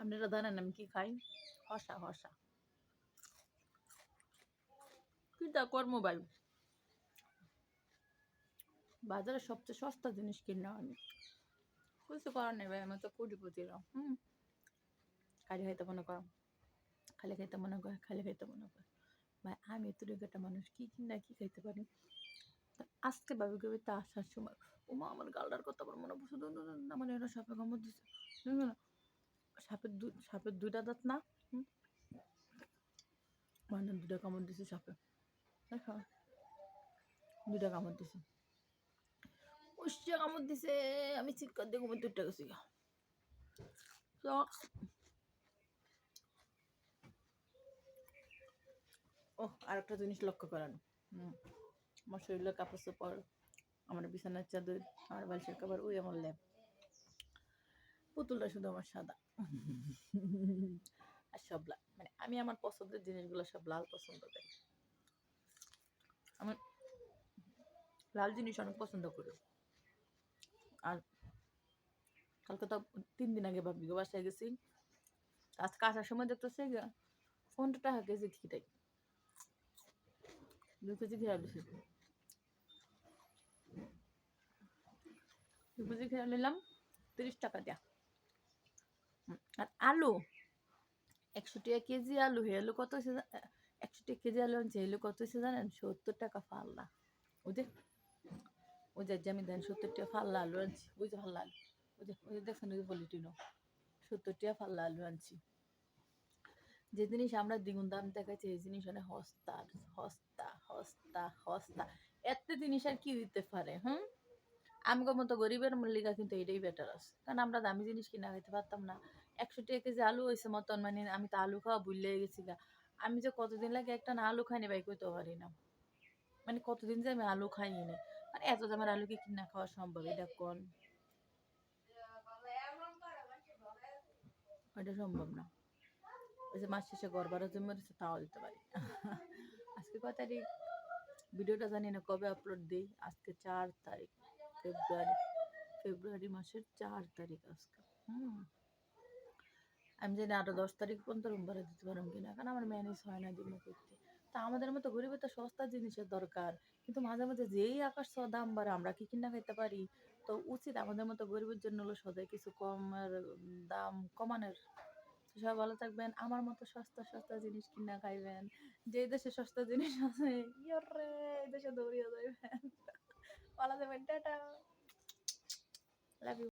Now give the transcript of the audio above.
আপনারা জানেন আমি কি খাই হসা হসা কিটা কর্ম ভাই বাজারে সবচেয়ে সস্তা জিনিস কিনলাম আমি কিছু করার নেই ভাই আমার তো কোটিপতি হুম খালি খাইতে মনে করো খালি খাইতে মনে করে খালি খাইতে মনে করে ভাই আমি এত একটা মানুষ কি কিনা কি খাইতে পারি আজকে ভাবি কবি তা আসার সময় ও মা আমার গালটার কথা আমার মনে পড়ছে না মানে এরা সাপে কামড় না, না। সাপের দু সাপের দুইটা দাঁত না? মানে দুটা কামড় দিছে সাপে। দেখো। দুটা কামড় দিছে। উষ্টা কামড় দিছে। আমি চিৎকার দিয়ে ঘুমে দুটা গেছি গা। ও আরেকটা জিনিস লক্ষ্য করেন। হুম। আমার শরীরের কাপড় চোপড়, আমার বিছানার চাদর, আমার বালিশের কাপড়, ওই আমার ল্যাব পুতুলটা শুধু আমার সাদা। আর সব লাল মানে আমি আমার পছন্দের জিনিসগুলো সব লাল পছন্দ করি। আমার লাল জিনিস অনেক পছন্দ করি। আর কালকে তো তিন দিন আগে ভাবি বাসায় গেছি। আজকে আসার সময় দেখতেছে ফোনটা টাকা কেজি খিটাই দু কেজি খেয়ে দিছি দু কেজি খেয়ে নিলাম, তিরিশ টাকা দিয়া। আর আলু? একশো টাকা কেজি আলু হে আলু কত হয়েছে জা- একশো টাকা কেজি আলু আনছে এলু কত হয়েছে জানেন? সত্তর টাকা ফাল্লা। যে, ওই যে আমি দেন, সত্তর টাকা ফাল্লা আলু আনছি। ওই যে ফাল্লা আলু, ওই ওই যে দেখছেন ওই যে সত্তর টাকা ফাল্লা আলু আনছি। যে জিনিস আমরা দ্বিগুণ দাম দেখাচ্ছি এই জিনিস অনেক হস্তা হস্তা হস্তা হস্তা। এত জিনিস আর কি দিতে পারে, হুম? আমগো মতো গরিবের মল্লিকা কিন্তু এটাই বেটার আছে। কারণ আমরা দামি জিনিস কিনা খাইতে পারতাম না। একশো টাকা কেজি আলু হয়েছে মতন মানে আমি তো আলু খাওয়া ভুলে গেছি গা। আমি যে কতদিন লাগে একটা না আলু খাইনি ভাই কইতে পারি না। মানে কতদিন যে আমি আলু খাইনি। না মানে এত দামের আলু কি কিনা খাওয়া সম্ভব? এটা কোন? সম্ভব না। ওই যে মাস শেষে ভাড়া জমে রয়েছে, তাও দিতে পারি আজকে কয় তারিখ? ভিডিওটা জানি না কবে আপলোড দিই। আজকে চার তারিখ। ফেব্রুয়ারি ফেব্রুয়ারি মাসের চার তারিখ আজকে। হুম। আমি জানি আরও দশ তারিখ পর্যন্ত ভাড়া দিতে পারব কিনা, কারণ আমার ম্যানেজ হয় না দিনে করতে। তা আমাদের মতো গরিবের তো সস্তা জিনিসের দরকার, কিন্তু মাঝে মাঝে যেই আকাশ দাম বাড়ে, আমরা কি কিনা খাইতে পারি? তো উচিত আমাদের মতো গরিবের জন্য হলো সদাই কিছু কমের দাম কমানোর। সবাই ভালো থাকবেন, আমার মতো সস্তা সস্তা জিনিস কিনা খাইবেন যে দেশে সস্তা জিনিস আছে ইয়রে এই দেশে দৌড়িয়ে যাইবেন। వాళ్ళది వెంటట. లవ్